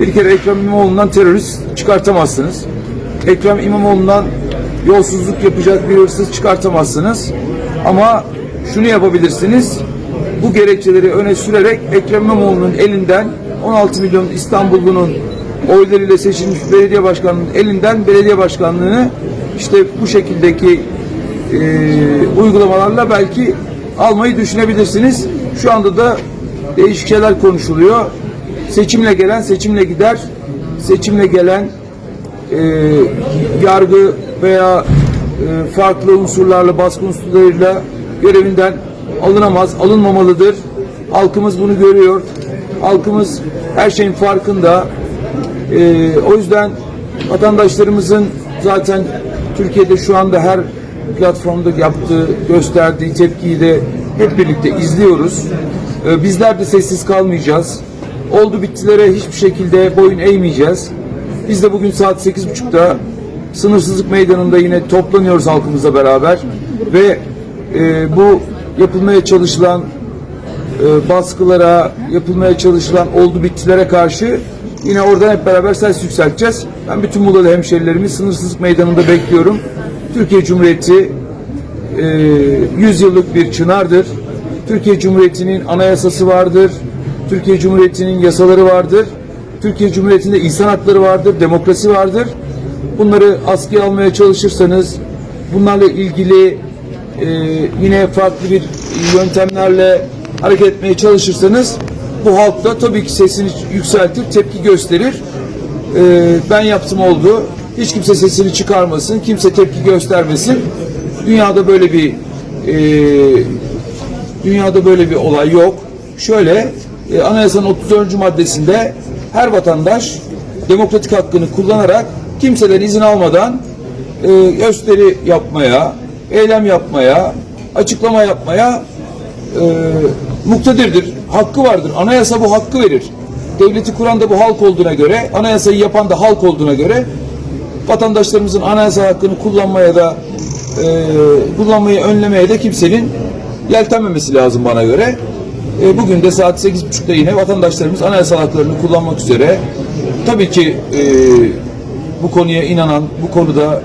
Bir kere Ekrem İmamoğlu'ndan terörist çıkartamazsınız. Ekrem İmamoğlu'ndan yolsuzluk yapacak bir hırsız çıkartamazsınız. Ama şunu yapabilirsiniz. Bu gerekçeleri öne sürerek Ekrem İmamoğlu'nun elinden 16 milyon İstanbullunun oylarıyla seçilmiş belediye başkanının elinden belediye başkanlığını işte bu şekildeki e, uygulamalarla belki almayı düşünebilirsiniz. Şu anda da değişik şeyler konuşuluyor. Seçimle gelen seçimle gider. Seçimle gelen e, yargı veya e, farklı unsurlarla, baskı unsurlarıyla görevinden alınamaz, alınmamalıdır. Halkımız bunu görüyor. Halkımız her şeyin farkında. E, o yüzden vatandaşlarımızın zaten Türkiye'de şu anda her platformda yaptığı, gösterdiği tepkiyi de hep birlikte izliyoruz. E, bizler de sessiz kalmayacağız. Oldu bittilere hiçbir şekilde boyun eğmeyeceğiz. Biz de bugün saat 8.30'da sınırsızlık meydanında yine toplanıyoruz halkımızla beraber ve e, bu yapılmaya çalışılan e, baskılara, yapılmaya çalışılan oldu bittilere karşı yine oradan hep beraber ses yükselteceğiz. Ben bütün Muğla'da hemşerilerimi sınırsızlık meydanında bekliyorum. Türkiye Cumhuriyeti e, 100 yıllık bir çınardır. Türkiye Cumhuriyeti'nin anayasası vardır. Türkiye Cumhuriyeti'nin yasaları vardır. Türkiye Cumhuriyeti'nde insan hakları vardır, demokrasi vardır. Bunları askıya almaya çalışırsanız, bunlarla ilgili e, yine farklı bir yöntemlerle hareket etmeye çalışırsanız bu halk da tabii ki sesini yükseltir, tepki gösterir. E, ben yaptım oldu. Hiç kimse sesini çıkarmasın, kimse tepki göstermesin. Dünyada böyle bir e, dünyada böyle bir olay yok. Şöyle e, anayasanın 34. maddesinde her vatandaş demokratik hakkını kullanarak kimseden izin almadan e, gösteri yapmaya, eylem yapmaya, açıklama yapmaya e, muktedirdir. Hakkı vardır. Anayasa bu hakkı verir. Devleti kuran da bu halk olduğuna göre, anayasayı yapan da halk olduğuna göre vatandaşlarımızın anayasa hakkını kullanmaya da e, kullanmayı önlemeye de kimsenin yeltenmemesi lazım bana göre. E, bugün de saat 8.30'da yine vatandaşlarımız anayasal haklarını kullanmak üzere tabii ki e, bu konuya inanan, bu konuda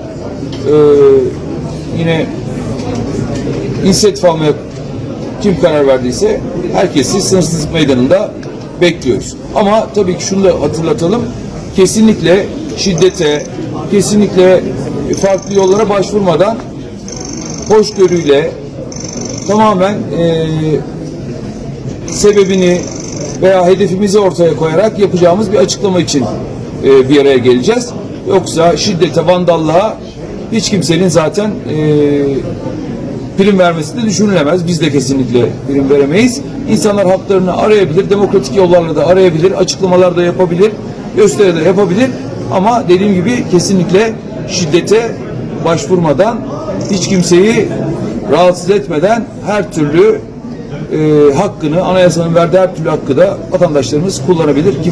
e, yine inisiyatif almaya kim karar verdiyse herkesi sınırsızlık meydanında bekliyoruz. Ama tabii ki şunu da hatırlatalım. Kesinlikle şiddete, kesinlikle farklı yollara başvurmadan hoşgörüyle tamamen e, sebebini veya hedefimizi ortaya koyarak yapacağımız bir açıklama için e, bir araya geleceğiz. Yoksa şiddete, vandallığa hiç kimsenin zaten e, prim vermesi de düşünülemez. Biz de kesinlikle prim veremeyiz. İnsanlar haklarını arayabilir, demokratik yollarla da arayabilir, açıklamalar da yapabilir, gösteri de yapabilir. Ama dediğim gibi kesinlikle şiddete başvurmadan, hiç kimseyi rahatsız etmeden her türlü e, hakkını, anayasanın verdiği her türlü hakkı da vatandaşlarımız kullanabilir